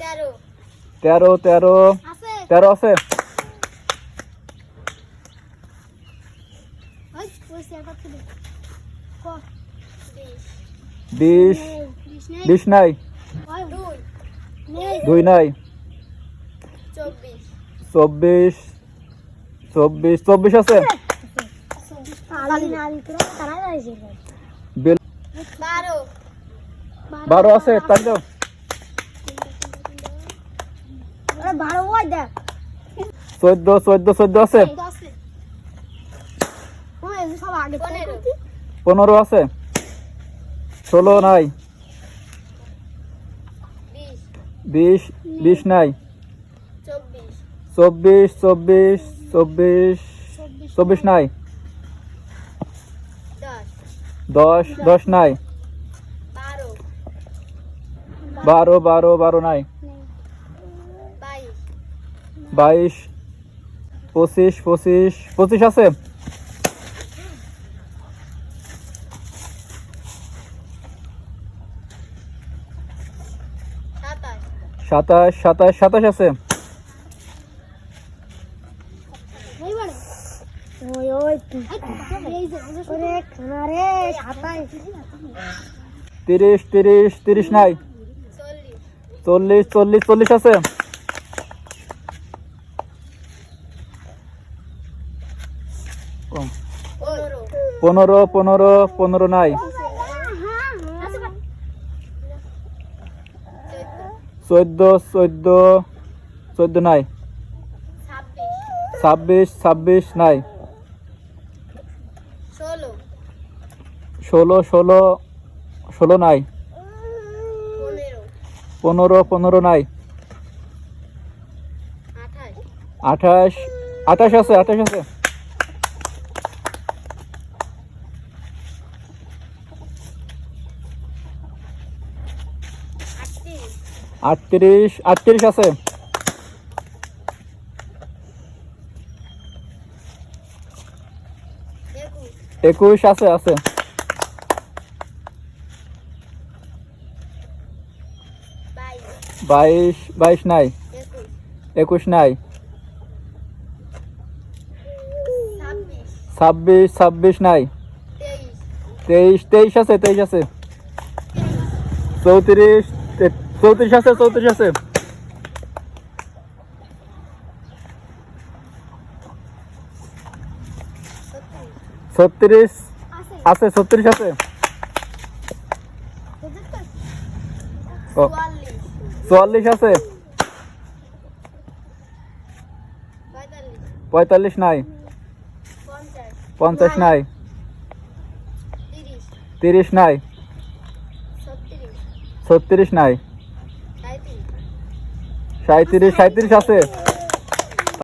তেরো। তেরো তেরো। আছে? বিশ। বিশ নেই? দুই। নাই। চব্বিশ। চব্বিশ। চব্বিশ। আছে? বারো। আছে তাই চোদ্দ। চোদ্দ চোদ্দ আছে? পনেরো। আছে? ষোলো নাই। বিশ। বিশ নাই। চব্বিশ। চব্বিশ চব্বিশ চব্বিশ নাই। দশ। দশ নাই। বারো বারো বারো নাই। বাইশ, পঁচিশ পঁচিশ পঁচিশ আছে? সাতাশ সাতাশ সাতাশ আছে। তিরিশ তিরিশ তিরিশ নাই। চল্লিশ চল্লিশ চল্লিশ আছে। কম। পনেরো পনেরো পনেরো নাই। চোদ্দ চোদ্দ চোদ্দ নাই। ছাব্বিশ ছাব্বিশ নাই। ষোলো ষোলো ষোলো নাই। পনেরো পনেরো নাই। আঠাশ আঠাশ আছে আঠাশ আছে। আটত্রিশ আটত্রিশ আছে। একুশ আছে আছে। বাইশ বাইশ নাই। একুশ নাই। ছাব্বিশ ছাব্বিশ নাই। তেইশ তেইশ আছে তেইশ আছে। চৌত্রিশ চৌত্রিশ আছে চৌত্রিশ আছে। ছত্রিশ আছে ছত্রিশ আছে। চুয়াল্লিশ আছে। পঁয়তাল্লিশ নাই। পঞ্চাশ নাই। তিরিশ নাই। ছত্রিশ নাই। সাঁত্রিশ সাঁত্রিশ আছে।